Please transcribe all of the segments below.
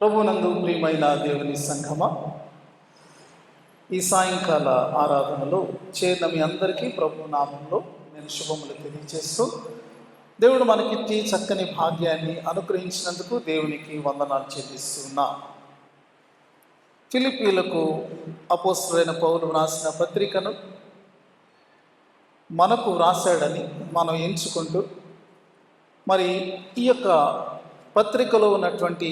ప్రభునందు ప్రియమైన దేవుని సంఘమ ఈ సాయంకాల ఆరాధనలో చేరిన మీ అందరికీ ప్రభు నామంలో నేను శుభములు తెలియజేస్తూ దేవుడు మనకిచ్చి చక్కని భాగ్యాన్ని అనుగ్రహించినందుకు దేవునికి వందనాలు చెల్లిస్తున్నా. ఫిలిపీలకు అపోస్తులైన పౌరులు రాసిన పత్రికను మనకు రాశాడని మనం ఎంచుకుంటూ మరి ఈ యొక్క పత్రికలో ఉన్నటువంటి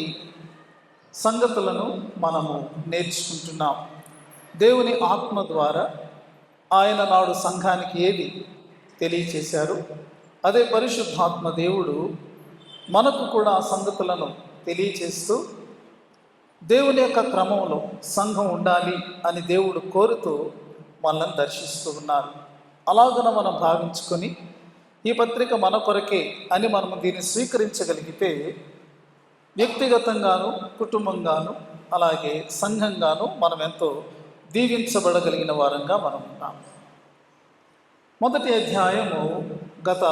సంగతులను మనము నేర్చుకుంటున్నాం. దేవుని ఆత్మ ద్వారా ఆయన నాడు సంఘానికి ఏది తెలియచేశారు? అదే పరిశుద్ధాత్మ దేవుడు మనకు కూడా ఆ సంగతులను తెలియచేస్తూ దేవుని యొక్క క్రమంలో సంఘం ఉండాలి అని దేవుడు కోరుతూ మనల్ని దర్శిస్తూ ఉన్నారు. అలాగన మనం భావించుకొని ఈ పత్రిక మన కొరకే అని మనం దీన్ని స్వీకరించగలిగితే వ్యక్తిగతంగాను కుటుంబంగాను అలాగే సంఘంగాను మనం ఎంతో దీవించబడగలిగిన వారంగా మనం ఉన్నాం మొదటి అధ్యాయము గత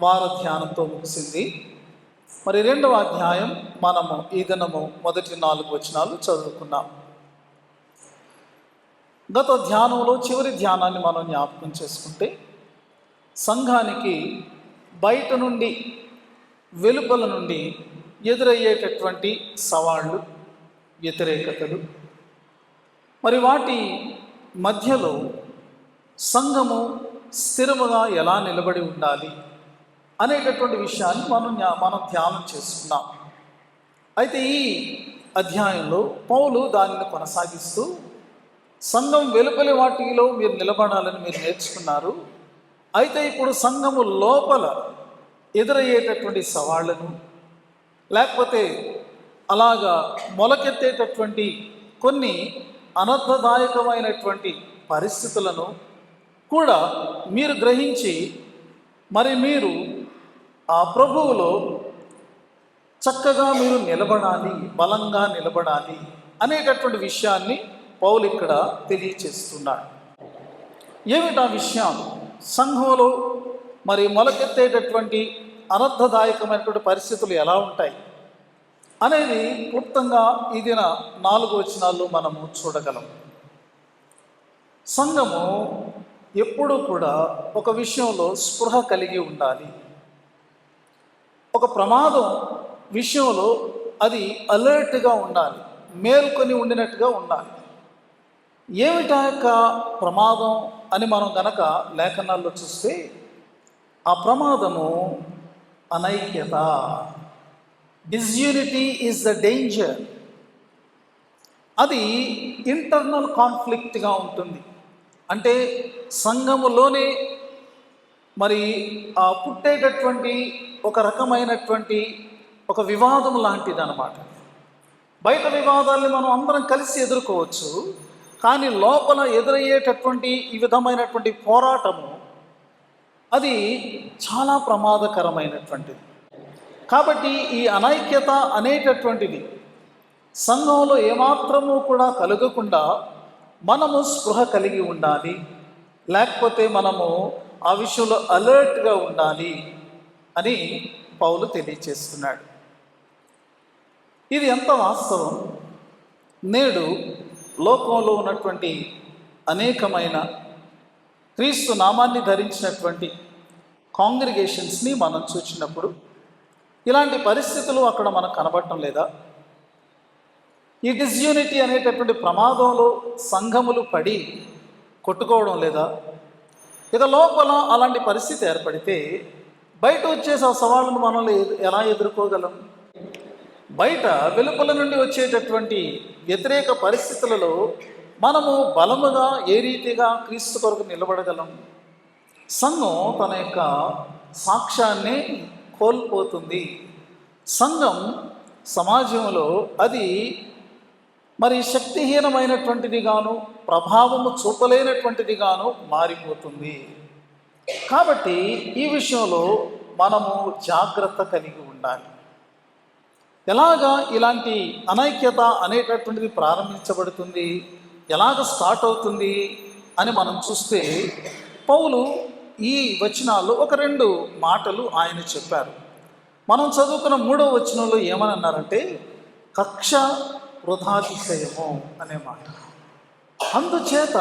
వార ధ్యానంతో ముగిసింది. మరి రెండవ అధ్యాయం మనము ఈ దినము మొదటి నాలుగు వచనాలు చదువుకున్నాం. గత ధ్యానంలో చివరి ధ్యానాన్ని మనం జ్ఞాపకం చేసుకుంటే సంఘానికి బయట నుండి వెలుపల నుండి ఎదురయ్యేటటువంటి సవాళ్ళు వ్యతిరేకతలు. మరి వాటి మధ్యలో సంఘము స్థిరముగా ఎలా నిలబడి ఉండాలి అనేటటువంటి విషయాన్ని మనం జ్ఞా- మనం ధ్యానం చేసుకున్నాం అయితే ఈ అధ్యాయంలో పౌలు దానిని కొనసాగిస్తూ సంఘం వెలుపలి వాటిలో మీరు నిలబడాలని మీరు నేర్చుకున్నారు. అయితే ఇప్పుడు సంఘము లోపల ఎదురయ్యేటటువంటి సవాళ్ళను లేకపోతే అలాగా మొలకెత్తేటటువంటి కొన్ని అనర్థదాయకమైనటువంటి పరిస్థితులను కూడా మీరు గ్రహించి మరి మీరు ఆ ప్రభువులో చక్కగా మీరు నిలబడాలి బలంగా నిలబడాలి అనేటటువంటి విషయాన్ని పౌలు ఇక్కడ తెలియచేస్తున్నాడు. ఏమిటా విషయం? సంఘంలో మరి మొలకెత్తేటటువంటి అనర్థదాయకమైనటువంటి పరిస్థితులు ఎలా ఉంటాయి? అనేది క్లుప్తంగా ఈ దిన నాలుగు వచనాల్లో మనము చూడగలం. సంఘము ఎప్పుడూ కూడా ఒక విషయంలో స్పృహ కలిగి ఉండాలి. ఒక ప్రమాదం విషయంలో అది అలర్ట్గా ఉండాలి మేల్కొని ఉండినట్టుగా ఉండాలి. ఏమిటా యొక్క ప్రమాదం అని మనం గనక లేఖనాల్లో చూస్తే ఆ ప్రమాదము అనైక్యత. డిస్యూనిటీ ఈజ్ ద డేంజర్ అది ఇంటర్నల్ కాన్ఫ్లిక్ట్గా ఉంటుంది. అంటే సంఘములోనే మరి ఆ పుట్టేటటువంటి ఒక రకమైనటువంటి ఒక వివాదం లాంటిది అనమాట బయట వివాదాల్ని మనం అందరం కలిసి ఎదుర్కోవచ్చు కానీ లోపల ఎదురయ్యేటటువంటి ఈ విధమైనటువంటి పోరాటము అది చాలా ప్రమాదకరమైనటువంటిది. కాబట్టి ఈ అనైక్యత అనేటటువంటిది సంఘంలో ఏమాత్రము కూడా కలగకుండా మనము స్పృహ కలిగి ఉండాలి. లేకపోతే మనము ఆ విషయంలో అలర్ట్గా ఉండాలి అని పౌలు తెలియచేస్తున్నాడు. ఇది ఎంత వాస్తవం? నేడు లోకంలో ఉన్నటువంటి అనేకమైన క్రీస్తు నామాన్ని ధరించినటువంటి కాంగ్రిగేషన్స్ని మనం చూసినప్పుడు ఇలాంటి పరిస్థితులు అక్కడ మనకు కనబడటం లేదా? ఈ డిస్యూనిటీ అనేటటువంటి ప్రమాదంలో సంఘములు పడి కొట్టుకోవడం లేదా? ఇక లోపల అలాంటి పరిస్థితి ఏర్పడితే బయట వచ్చేసి ఆ సవాళ్ళను మనం ఎదు- ఎలా ఎదుర్కోగలం? బయట వెలుపల నుండి వచ్చేటటువంటి వ్యతిరేక పరిస్థితులలో మనము బలముగా ఏ రీతిగా క్రీస్తు కొరకు నిలబడగలం? సంఘం తన యొక్క సాక్ష్యాన్ని కోల్పోతుంది. సంఘం సమాజంలో అది మరి శక్తిహీనమైనటువంటిదిగాను ప్రభావము చూపలేనటువంటిదిగాను మారిపోతుంది. కాబట్టి ఈ విషయంలో మనము జాగ్రత్త కలిగి ఉండాలి. ఎలాగా ఇలాంటి అనైక్యత అనేటటువంటిది ప్రారంభించబడుతుంది? ఎలాగ స్టార్ట్ అవుతుంది అని మనం చూస్తే పౌలు ఈ వచనాల్లో ఒక రెండు మాటలు ఆయన చెప్పారు. మనం చదువుకున్న మూడవ వచనంలో ఏమని అన్నారంటే కక్ష వృధాతిశయము అనే మాట. అందుచేత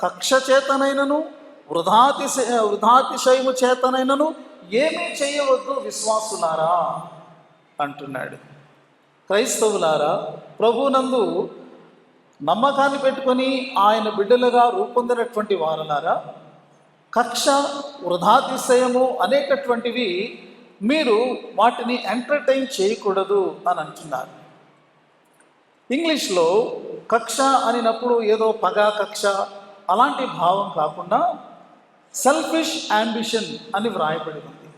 కక్ష చేతనైనను వృధాతిశయ వృధాతిశయము చేతనైనను ఏమీ చేయవద్దు విశ్వాసులారా అంటున్నాడు. క్రైస్తవులారా ప్రభునందు నమ్మకాన్ని పెట్టుకొని ఆయన బిడ్డలుగా రూపొందినటువంటి వారలారా కక్ష వృధాతిశయము అనేటటువంటివి మీరు వాటిని ఎంటర్టైన్ చేయకూడదు అని అంటున్నారు. ఇంగ్లీష్లో కక్ష అనినప్పుడు ఏదో పగ కక్ష అలాంటి భావం కాకుండా సెల్ఫిష్ యాంబిషన్ అని వ్రాయబడి ఉంది.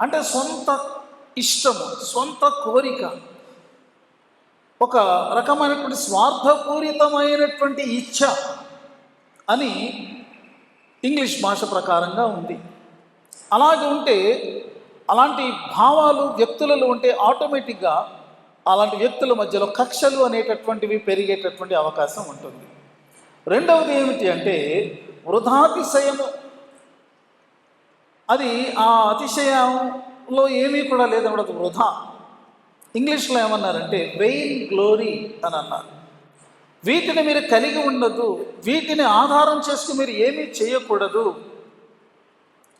అంటే సొంత ఇష్టము సొంత కోరిక ఒక రకమైనటువంటి స్వార్థపూరితమైనటువంటి ఇచ్ఛ అని ఇంగ్లీష్ భాష ప్రకారంగా ఉంది. అలాగే ఉంటే అలాంటి భావాలు వ్యక్తులలో ఉంటే ఆటోమేటిక్గా అలాంటి వ్యక్తుల మధ్యలో కక్షలు అనేటటువంటివి పెరిగేటటువంటి అవకాశం ఉంటుంది. రెండవది ఏమిటి అంటే వృధాతిశయము. అది ఆ అతిశయంలో ఏమీ కూడా లేదనమాట వృధా. ఇంగ్లీష్లో ఏమన్నారంటే వెయిన్ గ్లోరీ అని అన్నారు. వీటిని మీరు కలిగి ఉండదు వీటిని ఆధారం చేసుకుని మీరు ఏమీ చేయకూడదు.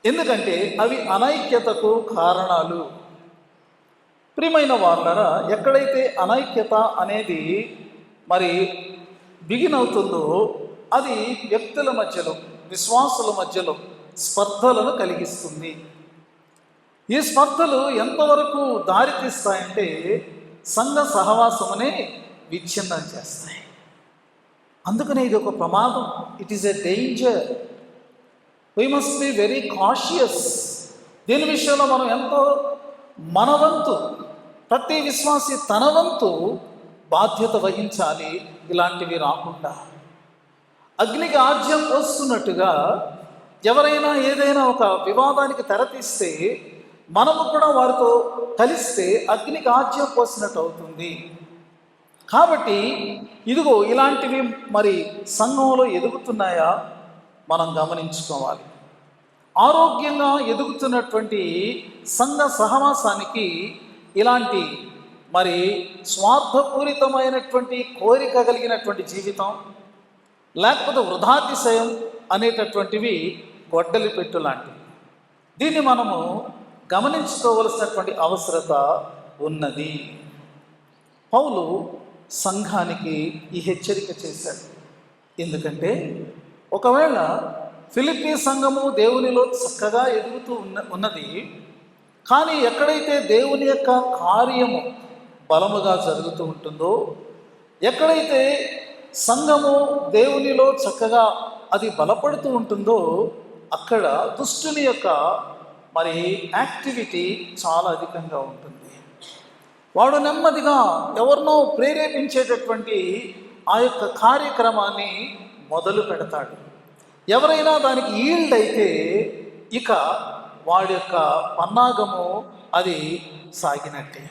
ఎందుకంటే అవి అనైక్యతకు కారణాలు. ప్రియమైన వాళ్ళరా ఎక్కడైతే అనైక్యత అనేది మరి బిగిన్ అవుతుందో అది వ్యక్తుల మధ్యలో విశ్వాసుల మధ్యలో స్పర్ధలను కలిగిస్తుంది. ఈ స్పర్ధలు ఎంతవరకు దారితీస్తాయంటే సంఘ సహవాసమునే విచ్ఛిన్నం చేస్తాయి. అందుకనే ఇది ఒక ప్రమాదం. It is a danger we must be very cautious దీని విషయంలో మనం ఎంతో మనవంతు ప్రతి విశ్వాసి తన వంతు బాధ్యత వహించాలి ఇలాంటివి రాకుండా. అగ్నికి ఆజ్యం పోస్తున్నట్టుగా ఎవరైనా ఏదైనా ఒక వివాదానికి తెరతీస్తే మనము కూడా వారితో కలిస్తే అగ్నికి ఆజ్యం పోసినట్టు అవుతుంది. కాబట్టి ఇదిగో ఇలాంటివి మరి సంఘంలో ఎదుగుతున్నాయా? మనం గమనించుకోవాలి. ఆరోగ్యంగా ఎదుగుతున్నటువంటి సంఘ సహవాసానికి ఇలాంటి మరి స్వార్థపూరితమైనటువంటి కోరిక కలిగినటువంటి జీవితం లేకపోతే వృధాతిశయం అనేటటువంటివి గొడ్డలి పెట్టు లాంటివి. దీన్ని మనము గమనించుకోవలసినటువంటి అవసరత ఉన్నది. పౌలు సంఘానికి ఈ హెచ్చరిక చేశాడు. ఎందుకంటే ఒకవేళ ఫిలిపీ సంఘము దేవునిలో చక్కగా ఎదుగుతూ ఉన్న ఉన్నది కానీ ఎక్కడైతే దేవుని యొక్క కార్యము బలముగా జరుగుతూ ఉంటుందో ఎక్కడైతే సంఘము దేవునిలో చక్కగా అది బలపడుతూ ఉంటుందో అక్కడ దుష్టుని యొక్క మరి యాక్టివిటీ చాలా అధికంగా ఉంటుంది. వాడు నెమ్మదిగా ఎవరినో ప్రేరేపించేటటువంటి ఆ యొక్క కార్యక్రమాన్ని మొదలు పెడతాడు. ఎవరైనా దానికి ఈల్డ్ అయితే ఇక వాడి యొక్క పన్నాగము అది సాగినట్టే.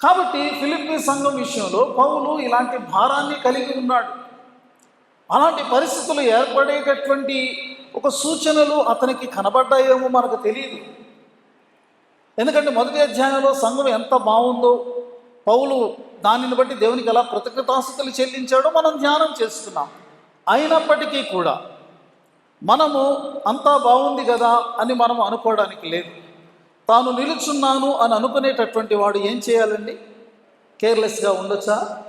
కాబట్టి ఫిలిప్పీ సంఘం విషయంలో పౌలు ఇలాంటి భారాన్ని కలిగి ఉన్నాడు. అలాంటి పరిస్థితులు ఏర్పడేటటువంటి ఒక సూచనలు అతనికి కనబడ్డాయేమో మనకు తెలియదు ఎందుకంటే మొదటి అధ్యాయంలో సంఘం ఎంత బాగుందో పౌలు దానిని బట్టి దేవునికి ఎలా కృతజ్ఞతాస్తులు చెల్లించాడో మనం ధ్యానం చేస్తున్నాం. అయినప్పటికీ కూడా మనము అంతా బాగుంది కదా అని మనం అనుకోవడానికి లేదు. తాను నిలుచున్నాను అని అనుకునేటటువంటి వాడు ఏం చేయాలండి? కేర్లెస్గా ఉండొచ్చా?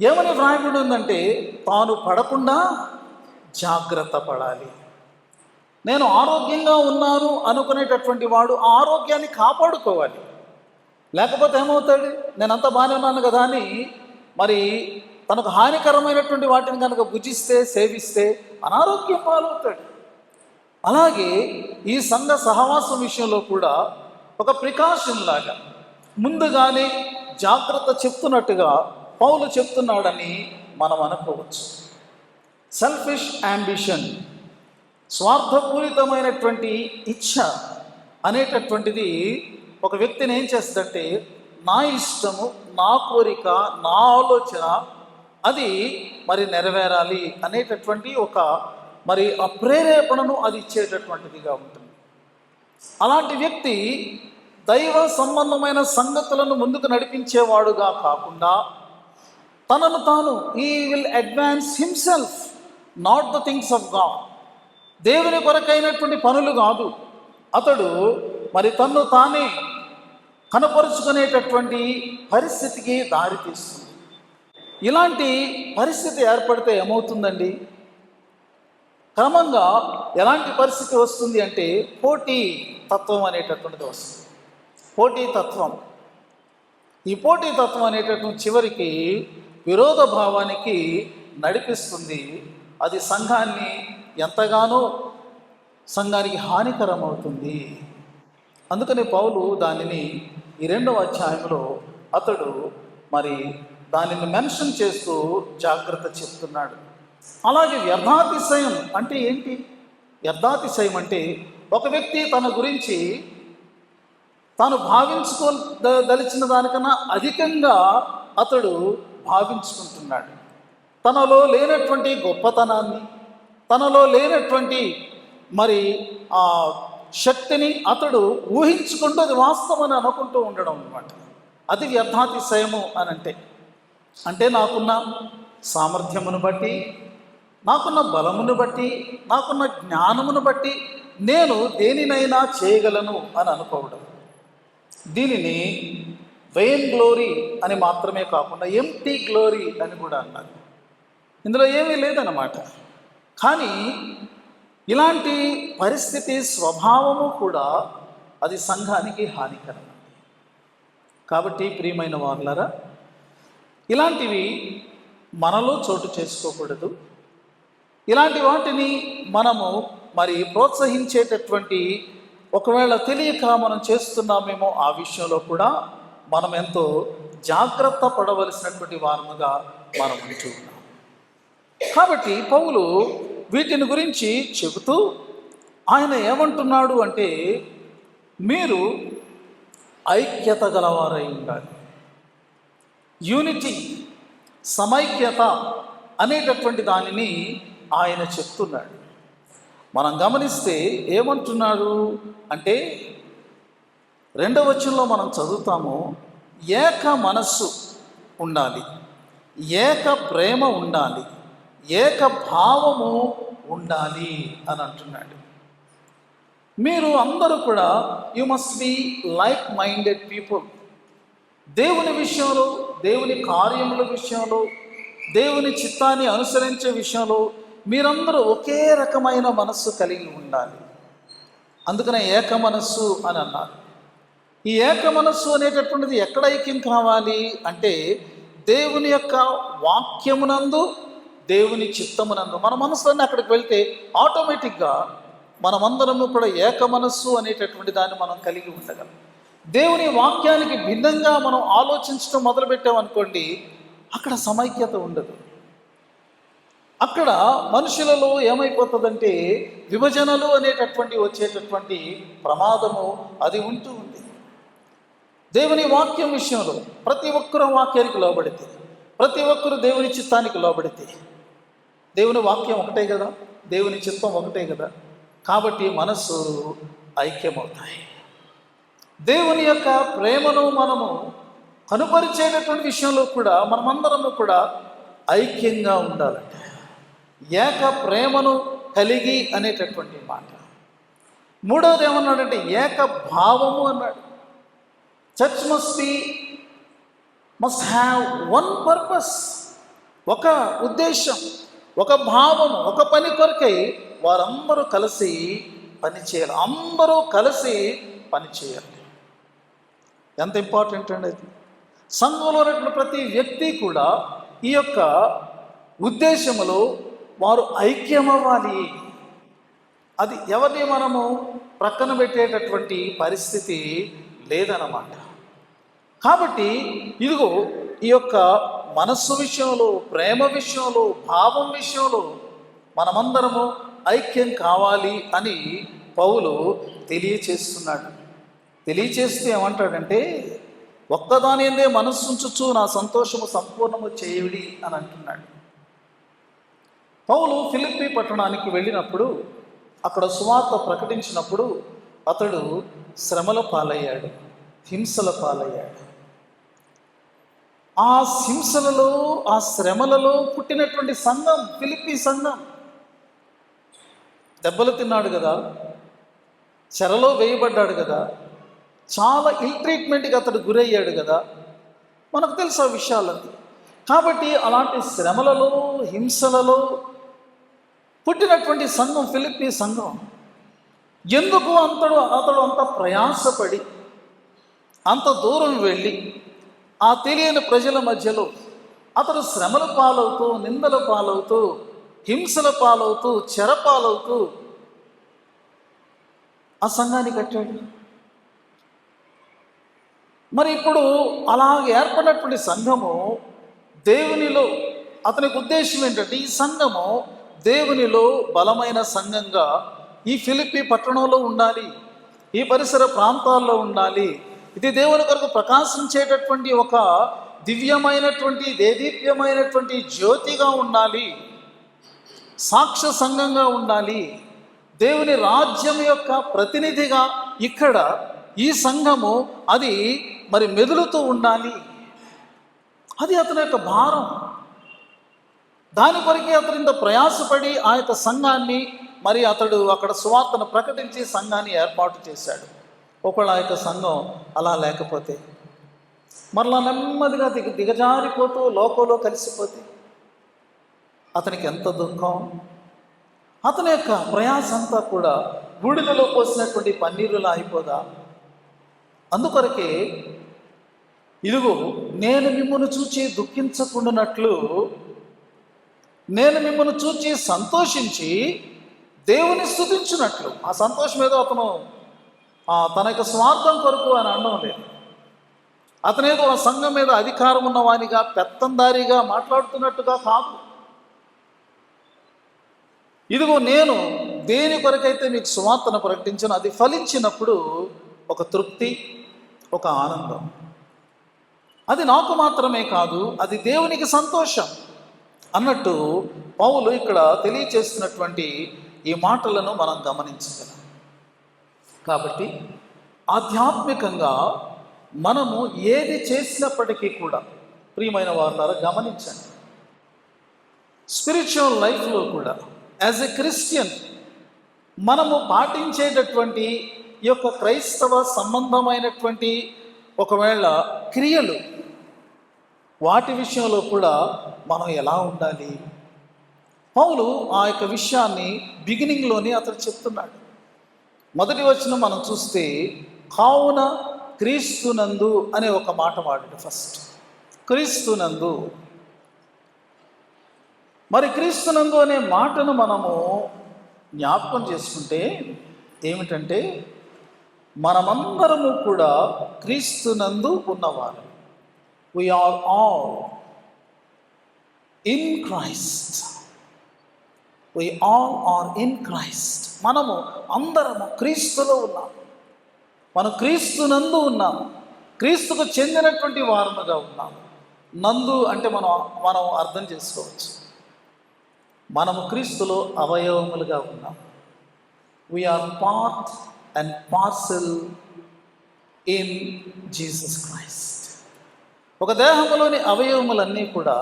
ఏమని వ్రాయబడి ఉందంటే తాను పడకుండా జాగ్రత్త పడాలి. నేను ఆరోగ్యంగా ఉన్నాను అనుకునేటటువంటి వాడు ఆ ఆరోగ్యాన్ని కాపాడుకోవాలి. లేకపోతే ఏమవుతాడు? నేను అంత బాగానే ఉన్నాను కదా అని మరి తనకు హానికరమైనటువంటి వాటిని కనుక భుజిస్తే సేవిస్తే అనారోగ్యం పాలవుతాడు. అలాగే ఈ సంఘ సహవాసం విషయంలో కూడా ఒక ప్రికాషన్ లాగా ముందుగానే జాగ్రత్త చెప్తున్నట్టుగా పౌలు చెప్తున్నాడని మనం అనుకోవచ్చు. సెల్ఫిష్ యాంబిషన్ స్వార్థపూరితమైనటువంటి ఇచ్ఛ అనేటటువంటిది ఒక వ్యక్తిని ఏం చేస్తుందంటే నా ఇష్టము నా కోరిక నా ఆలోచన అది మరి నెరవేరాలి అనేటటువంటి ఒక మరి ఆ ప్రేరేపణను అది ఇచ్చేటటువంటిదిగా ఉంటుంది. అలాంటి వ్యక్తి దైవ సంబంధమైన సంగతులను ముందుకు నడిపించేవాడుగా కాకుండా తనను తాను he will advance himself not the things of God దేవుని కొరకైనటువంటి పనులు కాదు. అతడు మరి తన్ను తానే కనపరుచుకునేటటువంటి పరిస్థితికి దారితీస్తుంది ఇలాంటి పరిస్థితి ఏర్పడితే ఏమవుతుందండి? క్రమంగా ఎలాంటి పరిస్థితి వస్తుంది అంటే పోటీ తత్వం అనేటటువంటిది వస్తుంది. పోటీ తత్వం. ఈ పోటీ తత్వం అనేటటువంటి చివరికి విరోధ భావానికి నడిపిస్తుంది అది సంఘాన్ని ఎంతగానో సంఘానికి హానికరం అవుతుంది అందుకని పౌలు దానిని ఈ రెండవ అధ్యాయంలో అతడు మరి దానిని మెన్షన్ చేస్తూ జాగ్రత్త చెప్తున్నాడు. అలాగే వ్యర్థాతిశయం అంటే ఏంటి? వ్యర్థాతిశయం అంటే ఒక వ్యక్తి తన గురించి తాను భావించుకో దలిచిన దానికన్నా అధికంగా అతడు భావించుకుంటున్నాడు. తనలో లేనటువంటి గొప్పతనాన్ని తనలో లేనటువంటి మరి ఆ శక్తిని అతడు ఊహించుకుంటూ అది వాస్తవని అనుకుంటూ ఉండడం అనమాట అది వ్యర్థాతిశయము అని అంటే అంటే నాకున్న సామర్థ్యమును బట్టి నాకున్న బలమును బట్టి నాకున్న జ్ఞానమును బట్టి నేను దేనినైనా చేయగలను అని అనుకోవడం. దీనిని వెయిన్ గ్లోరీ అని మాత్రమే కాకుండా ఎంటీ గ్లోరీ అని కూడా అన్నారు. ఇందులో ఏమీ లేదన్నమాట. కానీ ఇలాంటి పరిస్థితి స్వభావము కూడా అది సంఘానికి హానికరం కాబట్టి ప్రియమైన వాళ్ళరా ఇలాంటివి మనలో చోటు చేసుకోకూడదు. ఇలాంటి వాటిని మనము మరి ప్రోత్సహించేటటువంటి ఒకవేళ తెలియక మనం చేస్తున్నామేమో ఆ విషయంలో కూడా మనం ఎంతో జాగ్రత్త పడవలసినటువంటి వారముగా మనం ఉంటూ ఉన్నాం. కాబట్టి పౌలు వీటిని గురించి చెబుతూ ఆయన ఏమంటున్నాడు అంటే మీరు ఐక్యత గలవారై ఉండాలి. యూనిటీ సమైక్యత అనేటటువంటి దానిని ఆయన చెప్తున్నాడు. మనం గమనిస్తే ఏమంటున్నాడు అంటే రెండవ వచనంలో మనం చదువుతాము ఏక మనస్సు ఉండాలి ఏక ప్రేమ ఉండాలి ఏక భావము ఉండాలి అని అంటున్నాడు. మీరు అందరూ కూడా you must be like minded people దేవుని విషయంలో దేవుని కార్యముల విషయంలో దేవుని చిత్తాన్ని అనుసరించే విషయంలో మీరందరూ ఒకే రకమైన మనస్సు కలిగి ఉండాలి. అందుకనే ఏక మనస్సు అని అన్నారు. ఈ ఏక మనస్సు అనేటటువంటిది ఎక్కడ ఐక్యం కావాలి అంటే దేవుని యొక్క వాక్యమునందు దేవుని చిత్తమునందు మన మనసులన్నీ అక్కడికి వెళ్తే ఆటోమేటిక్గా మనమందరము కూడా ఏక మనస్సు అనేటటువంటి దాన్ని మనం కలిగి ఉండగలం. దేవుని వాక్యానికి భిన్నంగా మనం ఆలోచించడం మొదలుపెట్టామనుకోండి అక్కడ సమైక్యత ఉండదు. అక్కడ మనుషులలో ఏమైపోతుందంటే విభజనలు అనేటటువంటి వచ్చేటటువంటి ప్రమాదము అది ఉంటూ ఉంది. దేవుని వాక్యం విషయంలో ప్రతి ఒక్కరూ వాక్యానికి లోబడితే ప్రతి ఒక్కరు దేవుని చిత్తానికి లోబడితే దేవుని వాక్యం ఒకటే కదా? దేవుని చిత్తం ఒకటే కదా? కాబట్టి మనస్సు ఐక్యమవుతాయి. దేవుని యొక్క ప్రేమను మనము కనుపరిచేటటువంటి విషయంలో కూడా మనమందరము కూడా ఐక్యంగా ఉండాలంటే. ఏక ప్రేమను కలిగి అనేటటువంటి మాట. మూడవది ఏమన్నాడంటే ఏక భావము అన్నాడు. Church must be must have one purpose ఒక ఉద్దేశం. ఒక భావం ఒక పని కొరకై వారందరూ కలిసి పని చేయాలి. అందరూ కలిసి పని చేయాలి. ఎంత ఇంపార్టెంట్ అండి అది. సంఘంలో ఉన్నటువంటి ప్రతి వ్యక్తి కూడా ఈ యొక్క ఉద్దేశములో వారు ఐక్యమవ్వాలి. అది ఎవరిని మనము ప్రక్కన పెట్టేటటువంటి పరిస్థితి లేదన్నమాట. కాబట్టి ఇదిగో ఈ యొక్క మనస్సు విషయంలో ప్రేమ విషయంలో భావం విషయంలో మనమందరము ఐక్యం కావాలి అని పౌలు తెలియచేస్తున్నాడు. తెలియచేస్తూ ఏమంటాడంటే ఒక్కదాని ఎందే మనస్సుంచుచు నా సంతోషము సంపూర్ణము చేయవిడి అని అంటున్నాడు. పౌలు ఫిలిప్పి పట్టణానికి వెళ్ళినప్పుడు అక్కడ సువార్త ప్రకటించినప్పుడు అతడు శ్రమల పాలయ్యాడు హింసల పాలయ్యాడు. ఆ హింసలలో ఆ శ్రమలలో పుట్టినటువంటి సంఘం ఫిలిప్పి సంఘం. దెబ్బలు తిన్నాడు కదా. చెరలో వేయబడ్డాడు కదా. చాలా ఇల్ ట్రీట్మెంట్కి అతడు గురయ్యాడు కదా. మనకు తెలుసు ఆ విషయాలన్నీ. కాబట్టి అలాంటి శ్రమలలో హింసలలో పుట్టినటువంటి సంఘం ఫిలిప్పి సంఘం ఎందుకు అంతడు అతడు అంత ప్రయాసపడి అంత దూరం వెళ్ళి ఆ తెలియని ప్రజల మధ్యలో అతడు శ్రమల పాలవుతూ నిందల పాలవుతూ హింసల పాలవుతూ చెర పాలవుతూ ఆ సంఘాన్ని కట్టాడు. మరి ఇప్పుడు అలా ఏర్పడినటువంటి సంఘము దేవునిలో అతనికి ఉద్దేశం ఏంటంటే ఈ సంఘము దేవునిలో బలమైన సంఘంగా ఈ ఫిలిపి పట్టణంలో ఉండాలి ఈ పరిసర ప్రాంతాల్లో ఉండాలి ఇది దేవుని కొరకు ప్రకాశించేటటువంటి ఒక దివ్యమైనటువంటి దేదీప్యమైనటువంటి జ్యోతిగా ఉండాలి. సాక్ష్య సంఘంగా ఉండాలి. దేవుని రాజ్యం యొక్క ప్రతినిధిగా ఇక్కడ ఈ సంఘము అది మరి మెదులుతూ ఉండాలి. అది అతని యొక్క భారం. దాని కొరకే అతను ఇంత ప్రయాసపడి ఆ యొక్క సంఘాన్ని మరి అతడు అక్కడ సువార్తను ప్రకటించి సంఘాన్ని ఏర్పాటు చేశాడు. ఒకవేళ ఆ యొక్క సంఘం అలా లేకపోతే మరలా నెమ్మదిగా దిగ దిగజారిపోతూ లోకంలో కలిసిపోతే అతనికి ఎంత దుఃఖం? అతని యొక్క ప్రయాస అంతా కూడా బూడిదలో పోసినటువంటి పన్నీరులా అయిపోదా? అందుకొరకే ఇదిగో నేను మిమ్మల్ని చూచి దుఃఖించకుండానట్లు నేను మిమ్మల్ని చూచి సంతోషించి దేవుని స్థుతించినట్లు ఆ సంతోషం ఏదో అతను తన యొక్క స్వార్థం కొరకు అని అనడం లేదు. అతనేదో ఆ సంఘం మీద అధికారం ఉన్నవానిగా పెత్తందారిగా మాట్లాడుతున్నట్టుగా కాదు. ఇదిగో నేను దేని కొరకైతే మీకు సువార్తను ప్రకటించను అది ఫలించినప్పుడు ఒక తృప్తి ఒక ఆనందం. అది నాకు మాత్రమే కాదు అది దేవునికి సంతోషం. అన్నట్టు పౌలు ఇక్కడ తెలియచేస్తున్నటువంటి ఈ మాటలను మనం గమనించగలం. కాబట్టి ఆధ్యాత్మికంగా మనము ఏది చేసినప్పటికీ కూడా ప్రియమైన వారు గమనించండి. స్పిరిచువల్ లైఫ్లో కూడా యాజ్ ఎ క్రిస్టియన్ మనము పాటించేటటువంటి ఈ యొక్క క్రైస్తవ సంబంధమైనటువంటి ఒకవేళ క్రియలు వాటి విషయంలో కూడా మనం ఎలా ఉండాలి? పౌలు ఆ యొక్క విషయాన్ని బిగినింగ్లోనే అతడు చెప్తున్నాడు. మొదటి వచ్చిన మనం చూస్తే కావున క్రీస్తునందు అనే ఒక మాట వాడాడు ఫస్ట్. క్రీస్తునందు. మరి క్రీస్తునందు అనే మాటను మనము జ్ఞాపకం చేసుకుంటే ఏమిటంటే మనమందరము కూడా క్రీస్తునందు ఉన్నవారు. We are all in Christ we all are in Christ మనము అందరము క్రీస్తులో ఉన్నాము. మనం క్రీస్తు నందు ఉన్నాము. క్రీస్తుకు చెందినటువంటి వారముగా ఉన్నాము. నందు అంటే మనం మనం అర్థం చేసుకోవచ్చు. మనము క్రీస్తులో అవయవములుగా ఉన్నాం we are part and parcel in Jesus Christ ఒక దేహంలోని అవయవములన్నీ కూడా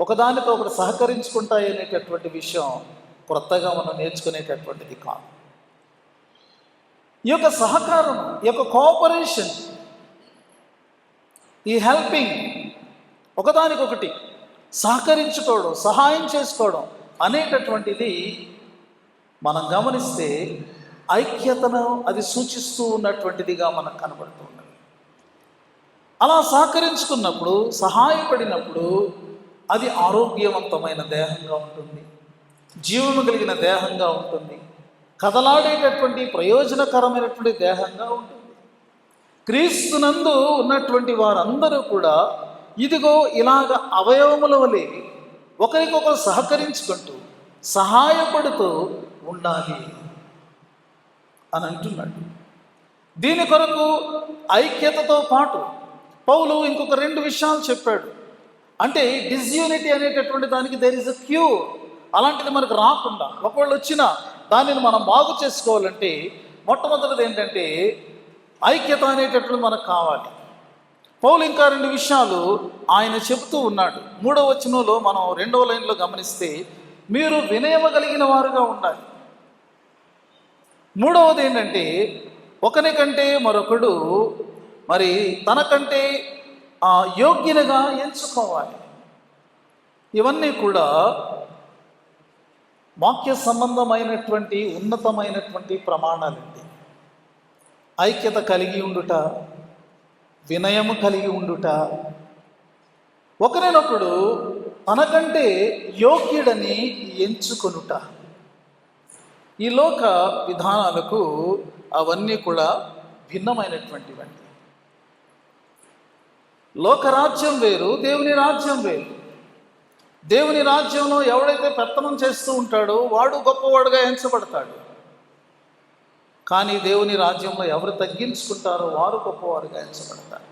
ఒకదానితో ఒకటి సహకరించుకుంటాయి అనేటటువంటి విషయం క్రొత్తగా మనం నేర్చుకునేటటువంటిది కాదు. ఈ యొక్క సహకారం ఈ యొక్క కోఆపరేషన్ ఈ హెల్పింగ్ ఒకదానికొకటి సహకరించుకోవడం సహాయం చేసుకోవడం అనేటటువంటిది మనం గమనిస్తే ఐక్యతను అది సూచిస్తూ ఉన్నటువంటిదిగా మనకు కనబడుతుంది అలా సహకరించుకున్నప్పుడు సహాయపడినప్పుడు అది ఆరోగ్యవంతమైన దేహంగా ఉంటుంది. జీవము కలిగిన దేహంగా ఉంటుంది. కదలాడేటటువంటి ప్రయోజనకరమైనటువంటి దేహంగా ఉంటుంది. క్రీస్తునందు ఉన్నటువంటి వారందరూ కూడా ఇదిగో ఇలాగ అవయవముల వలె ఒకరికొకరు సహకరించుకుంటూ సహాయపడుతూ ఉండాలి అని అంటున్నాడు. దీని కొరకు ఐక్యతతో పాటు పౌలు ఇంకొక రెండు విషయాలు చెప్పాడు. అంటే డిస్యూనిటీ అనేటటువంటి దానికి దేర్ ఇస్ అ క్యూర్ అలాంటిది మనకు రాకుండా ఒకవేళ వచ్చినా దానిని మనం బాగు చేసుకోవాలంటే మొట్టమొదటిది ఏంటంటే ఐక్యత అనేటట్లు మనకు కావాలి. పౌలు ఇంకా రెండు విషయాలు ఆయన చెబుతూ ఉన్నాడు. మూడవ వచనంలో మనం రెండవ లైన్లో గమనిస్తే మీరు వినయమగలిగిన వారుగా ఉండాలి. మూడవది ఏంటంటే ఒకని కంటే మరొకడు మరి తనకంటే యోగ్యనగా యోగ్యునిగా ఎంచుకోవాలి. ఇవన్నీ కూడా వాక్య సంబంధమైనటువంటి ఉన్నతమైనటువంటి ప్రమాణాలండి. ఐక్యత కలిగి ఉండుట వినయము కలిగి ఉండుట. ఒకరినొకడు తనకంటే యోగ్యుడని ఎంచుకొనుట. ఈ లోక విధానాలకు అవన్నీ కూడా భిన్నమైనటువంటివండి. లోకరాజ్యం వేరు దేవుని రాజ్యం వేరు. దేవుని రాజ్యంలో ఎవడైతే పెత్తనం చేస్తూ ఉంటాడో వాడు గొప్పవాడుగా ఎంచబడతాడు. కానీ దేవుని రాజ్యంలో ఎవరు తగ్గించుకుంటారో వారు గొప్పవారుగా ఎంచబడతారు.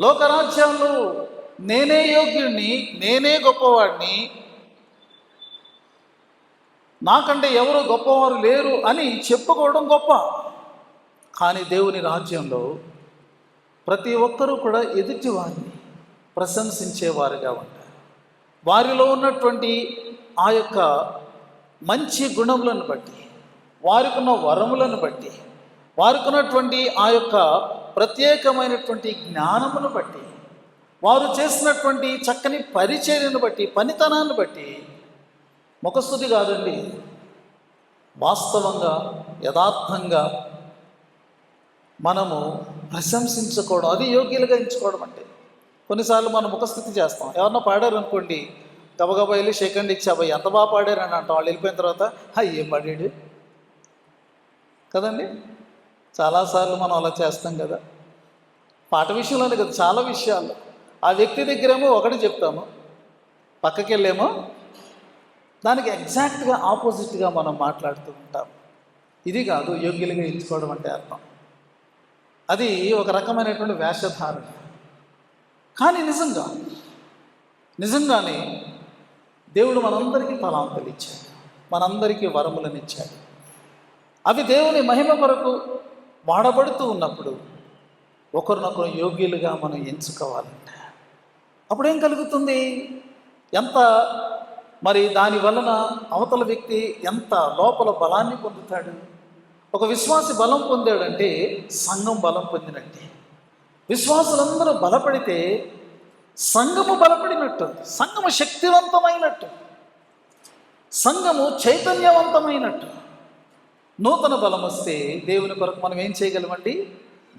లోకరాజ్యంలో నేనే యోగ్యుణ్ణి నేనే గొప్పవాడిని నాకంటే ఎవరు గొప్పవారు లేరు అని చెప్పుకోవడం గొప్ప. కానీ దేవుని రాజ్యంలో ప్రతి ఒక్కరూ కూడా ఎదుటివారిని ప్రశంసించేవారుగా ఉంటారు. వారిలో ఉన్నటువంటి ఆ యొక్క మంచి గుణములను బట్టి వారికున్న వరములను బట్టి వారికున్నటువంటి ఆ యొక్క ప్రత్యేకమైనటువంటి జ్ఞానమును బట్టి వారు చేసినటువంటి చక్కని పరిచర్యను బట్టి పనితనాన్ని బట్టి ముఖస్థుతి కాదండి. వాస్తవంగా యథార్థంగా మనము ప్రశంసించుకోవడం అది యోగ్యులుగా ఎంచుకోవడం అంటే కొన్నిసార్లు మనం ముఖస్థితి చేస్తాం. ఎవరన్నా పాడారు అనుకోండి గబగబా వెళ్ళి సెకండ్ ఇచ్చి అబ్బాయి ఎంత బాగా పాడారు అని అంటాం. వాళ్ళు వెళ్ళిపోయిన తర్వాత "హా, ఏం పాడాడు? కదండి? చాలాసార్లు మనం అలా చేస్తాం కదా. పాట విషయంలోనే కదా చాలా విషయాలు. ఆ వ్యక్తి దగ్గరేమో ఒకటి చెప్తాము. పక్కకి వెళ్ళేమో దానికి ఎగ్జాక్ట్గా ఆపోజిట్గా మనం మాట్లాడుతూ ఉంటాం. ఇది కాదు యోగ్యులుగా ఎంచుకోవడం అంటే అర్థం. అది ఒక రకమైనటువంటి వేషధారణ. కానీ నిజంగా నిజంగానే దేవుడు మనందరికీ తలాంతలు ఇచ్చాడు. మనందరికీ వరములను ఇచ్చాడు. అవి దేవుని మహిమ కొరకు వాడబడుతూ ఉన్నప్పుడు ఒకరినొకరు యోగ్యులుగా మనం ఎంచుకోవాలంట అప్పుడేం కలుగుతుంది? ఎంత మరి దాని వలన అవతల వ్యక్తి ఎంత లోపల బలాన్ని పొందుతాడు? ఒక విశ్వాసి బలం పొందాడంటే సంఘం బలం పొందినట్టే. విశ్వాసులందరూ బలపడితే సంఘము బలపడినట్టు సంఘము శక్తివంతమైనట్టు సంఘము చైతన్యవంతమైనట్టు నూతన బలం వస్తే దేవుని కొరకు మనం ఏం చేయగలమండి?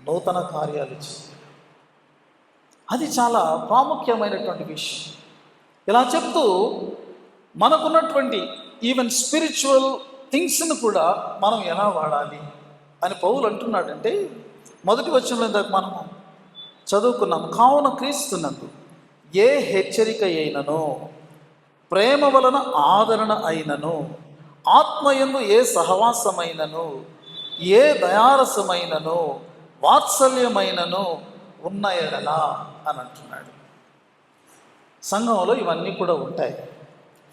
నూతన కార్యాలు చేయగలం అది చాలా ప్రాముఖ్యమైనటువంటి విషయం. ఇలా చెప్తూ మనకున్నటువంటి ఈవెన్ స్పిరిచువల్ థింగ్స్ని కూడా మనం ఎలా వాడాలి అని పౌలు అంటున్నాడంటే మొదటి వచ్చిన మనం మనము చదువుకున్నాం కావున క్రీస్తునందు ఏ హెచ్చరిక అయినను ప్రేమ వలన ఆదరణ అయినను ఆత్మయందు ఏ సహవాసమైనను ఏ దయారసమైనను వాత్సల్యమైనను ఉన్న ఎడలా అని అంటున్నాడు. సంఘంలో ఇవన్నీ కూడా ఉంటాయి.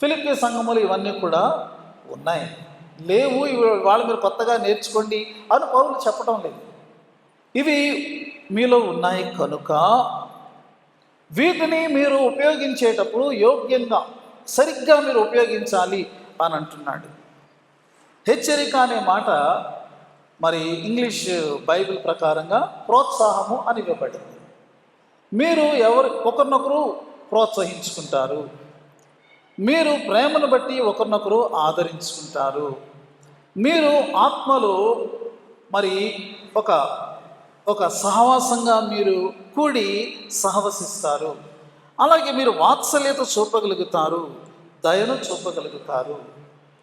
ఫిలిప్పి సంఘములు ఇవన్నీ కూడా ఉన్నాయి. లేవు ఇవి వాళ్ళు మీరు కొత్తగా నేర్చుకోండి అని పౌరులు చెప్పడం లేదు. ఇవి మీలో ఉన్నాయి కనుక వీటిని మీరు ఉపయోగించేటప్పుడు యోగ్యంగా సరిగ్గా మీరు ఉపయోగించాలి అని అంటున్నాడు. హెచ్చరిక అనే మాట మరి ఇంగ్లీష్ బైబిల్ ప్రకారంగా ప్రోత్సాహము అని ఇవ్వబడింది. మీరు ఎవరు ఒకరినొకరు ప్రోత్సహించుకుంటారు. మీరు ప్రేమను బట్టి ఒకరినొకరు ఆదరించుకుంటారు. మీరు ఆత్మలో మరి ఒక ఒక సహవాసంగా మీరు కూడి సహవసిస్తారు. అలాగే మీరు వాత్సల్యత చూపగలుగుతారు దయను చూపగలుగుతారు.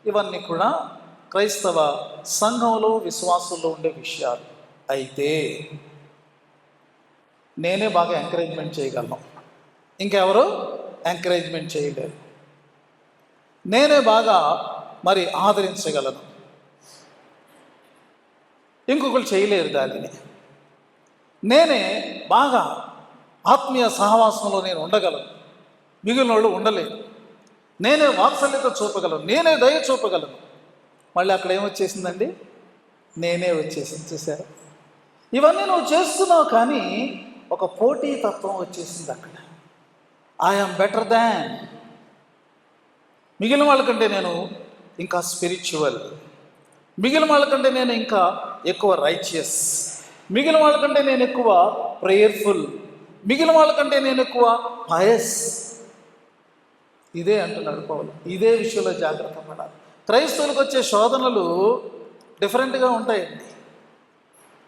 ఇవన్నీ కూడా క్రైస్తవ సంఘంలో విశ్వాసంలో ఉండే విషయాలు. అయితే నేనే బాగా ఎంకరేజ్మెంట్ చేయగలను. ఇంకెవరు ఎంకరేజ్మెంట్ చేయలేరు. నేనే బాగా మరి ఆదరించగలను. ఇంకొకరు చేయలేరు దానిని. నేనే బాగా ఆత్మీయ సహవాసంలో నేను ఉండగలను. మిగిలిన వాళ్ళు ఉండలేరు. నేనే వాత్సల్యత చూపగలను. నేనే దయ చూపగలను. మళ్ళీ అక్కడ ఏమొచ్చేసిందండి నేనే వచ్చేసింది చూసారా ఇవన్నీ నువ్వు చేస్తున్నావు కానీ ఒక పోటీ తత్వం వచ్చేసింది అక్కడ. ఐఎమ్ బెటర్ దాన్ మిగిలిన వాళ్ళకంటే నేను ఇంకా స్పిరిచువల్ మిగిలిన వాళ్ళకంటే నేను ఇంకా ఎక్కువ రైచియస్ మిగిలిన వాళ్ళకంటే నేను ఎక్కువ ప్రేయర్ఫుల్ మిగిలిన వాళ్ళకంటే నేను ఎక్కువ పయస్ ఇదే అంటున్నాడు పౌలు. ఇదే విషయంలో జాగ్రత్త పడాలి. క్రైస్తవులకు వచ్చే శోధనలు డిఫరెంట్గా ఉంటాయండి.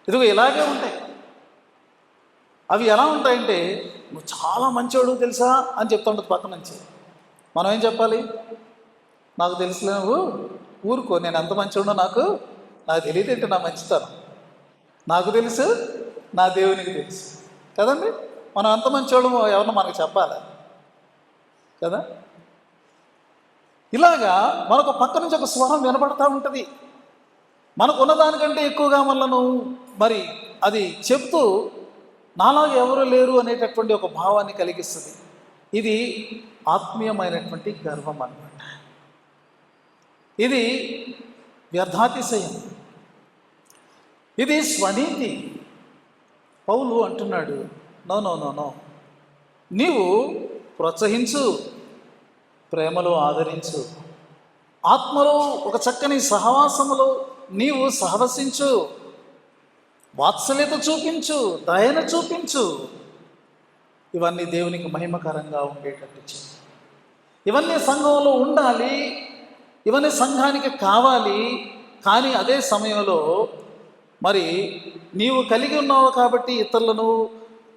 ఇదిగో ఇలాగే ఉంటాయి. అవి ఎలా ఉంటాయంటే నువ్వు చాలా మంచివాడు తెలుసా? అని చెప్తుంటుంది పక్క నుంచి. మనం ఏం చెప్పాలి? నాకు తెలుసులే నువ్వు. ఊరుకో. నేను ఎంత మంచివాడో నాకు నాకు తెలియదేంటి నా మంచితనం. నాకు తెలుసు నా దేవునికి తెలుసు. కదండి? మనం ఎంత మంచోడు ఎవరిని మనకు చెప్పాలి? కదా? ఇలాగా మనకు పక్క నుంచి ఒక స్వరం వినబడతా ఉంటుంది. మనకు ఉన్నదానికంటే ఎక్కువగా మనను మరి అది చెప్తూ నాలాగా ఎవరు లేరు అనేటటువంటి ఒక భావాన్ని కలిగిస్తుంది. ఇది ఆత్మీయమైనటువంటి గర్వం అనమాట ఇది వ్యర్థాతిశయం. ఇది స్వనీతి. పౌలు అంటున్నాడు నో నో నో నో. నీవు ప్రోత్సహించు ప్రేమలో ఆదరించు. ఆత్మలో ఒక చక్కని సహవాసములో నీవు సహవసించు. వాత్సల్యత చూపించు దయన చూపించు. ఇవన్నీ దేవునికి మహిమకరంగా ఉండేటట్టు చేయి. ఇవన్నీ సంఘంలో ఉండాలి. ఇవన్నీ సంఘానికి కావాలి. కానీ అదే సమయంలో మరి నీవు కలిగి ఉన్నావు కాబట్టి ఇతరులను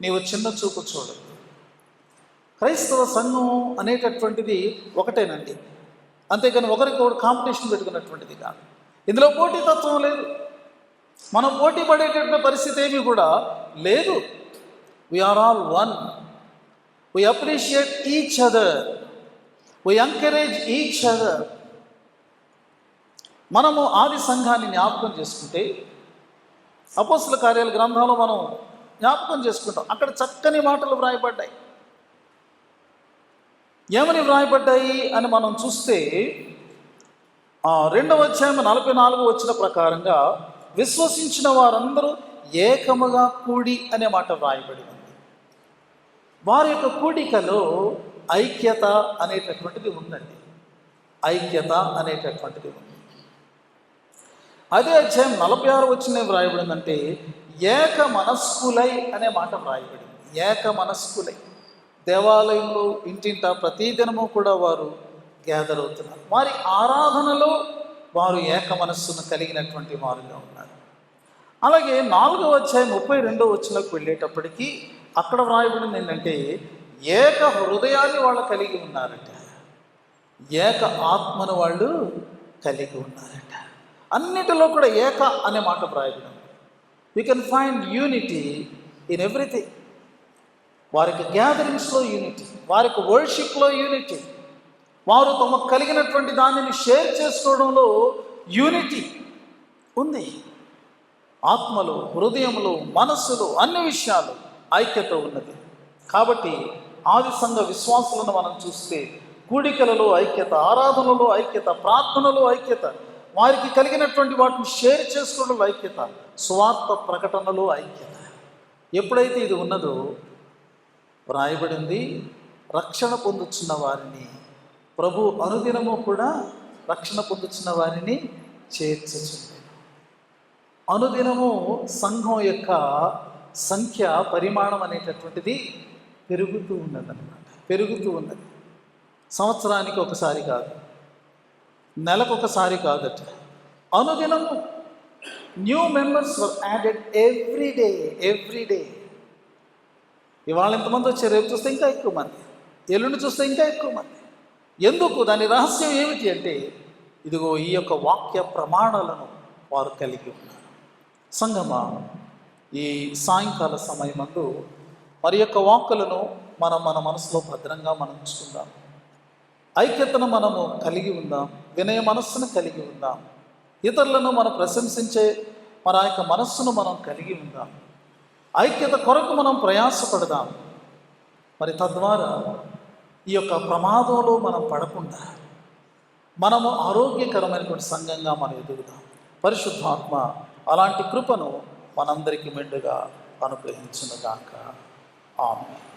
నీవు చిన్న చూపు చూడదు క్రైస్తవ సంఘం అనేటటువంటిది ఒకటేనండి. అంతేకాని ఒకరికి ఒకటి కాంపిటీషన్ పెట్టుకున్నటువంటిది కాదు. ఇందులో పోటీతత్వం లేదు. మనం పోటీ పడేటటువంటి పరిస్థితి ఏమీ కూడా లేదు. We are all one we appreciate each other we encourage each other మనము ఆది సంఘాన్ని జ్ఞాపకం చేసుకుంటే అపోస్తుల కార్యాల గ్రంథంలో మనం జ్ఞాపకం చేసుకుంటాం. అక్కడ చక్కని మాటలు వ్రాయబడ్డాయి. ఏమని వ్రాయబడ్డాయి అని మనం చూస్తే ఆ రెండవ అధ్యాయం నలభై నాలుగు వచ్చిన ప్రకారంగా విశ్వసించిన వారందరూ ఏకముగా కూడి అనే మాట వ్రాయబడి ఉంది వారి యొక్క కూడికలో ఐక్యత అనేటటువంటిది ఉందండి. ఐక్యత అనేటటువంటిది ఉంది. అదే అధ్యాయం నలభై ఆరు వచ్చిన వ్రాయబడిందంటే ఏక మనస్కులై అనే మాట వ్రాయబడింది. ఏక మనస్కులై. దేవాలయంలో ఇంటింట ప్రతిదినము కూడా వారు గ్యాదర్ అవుతున్నారు. వారి ఆరాధనలో వారు ఏక మనస్సును కలిగినటువంటి వారుగా ఉన్నారు. అలాగే నాలుగవ అధ్యాయం ముప్పై రెండవ వచ్చినకు వెళ్ళేటప్పటికీ అక్కడ వ్రాయబడింది ఏంటంటే ఏక హృదయాన్ని వాళ్ళు కలిగి ఉన్నారట. ఏక ఆత్మను వాళ్ళు కలిగి ఉన్నారట. అన్నిటిలో కూడా ఏక అనే మాట వ్రాయబడింది. You can find unity in everything వారికి గ్యాదరింగ్స్లో యూనిటీ వారికి వర్షిప్లో యూనిటీ వారు తమకు కలిగినటువంటి దానిని షేర్ చేసుకోవడంలో యూనిటీ ఉంది. ఆత్మలు హృదయములు మనస్సులు అన్ని విషయాలు ఐక్యత ఉన్నది. కాబట్టి ఆది సంఘ విశ్వాసులను మనం చూస్తే కూడికలలో ఐక్యత ఆరాధనలో ఐక్యత ప్రార్థనలో ఐక్యత వారికి కలిగినటువంటి వాటిని షేర్ చేసుకోవడంలో ఐక్యత స్వార్థ ప్రకటనలో ఐక్యత. ఎప్పుడైతే ఇది ఉన్నదో వ్రాయబడింది రక్షణ పొందుతున్న వారిని ప్రభు అనుదినము కూడా రక్షణ పొందుతున్న వారిని చేర్చుచుంది అనుదినము సంఘం యొక్క సంఖ్య పరిమాణం అనేటటువంటిది పెరుగుతూ ఉన్నదన్నమాట. పెరుగుతూ ఉన్నది. సంవత్సరానికి ఒకసారి కాదు. నెలకొకసారి కాదట. అనుదినము new members were added every day every day. ఇవాళ ఎంతమంది వచ్చారు రేపు చూస్తే ఇంకా ఎక్కువ మంది. ఎల్లుండి చూస్తే ఇంకా ఎక్కువ మంది. ఎందుకు? దాని రహస్యం ఏమిటి అంటే ఇదిగో ఈ యొక్క వాక్య ప్రమాణాలను వారు కలిగి ఉన్నారు. సంగమా ఈ సాయంకాల సమయమందు మరి యొక్క వాక్కులను మనం మన మనసులో భద్రంగా మనం ఉంచుకుందాం. ఐక్యతను మనము కలిగి ఉందాం. వినయ మనస్సును కలిగి ఉందాం. ఇతరులను మనం ప్రశంసించే మన యొక్క మనస్సును మనం కలిగి ఉందాం. ఐక్యత కొరకు మనం ప్రయాసపడదాం. మరి తద్వారా ఈ యొక్క ప్రమాదంలో మనం పడకుండా మనము ఆరోగ్యకరమైనటువంటి సంఘంగా మనం ఎదుగుదాం. పరిశుద్ధాత్మ అలాంటి కృపను మనందరికీ మెండుగా అనుగ్రహించునుగాక. ఆమె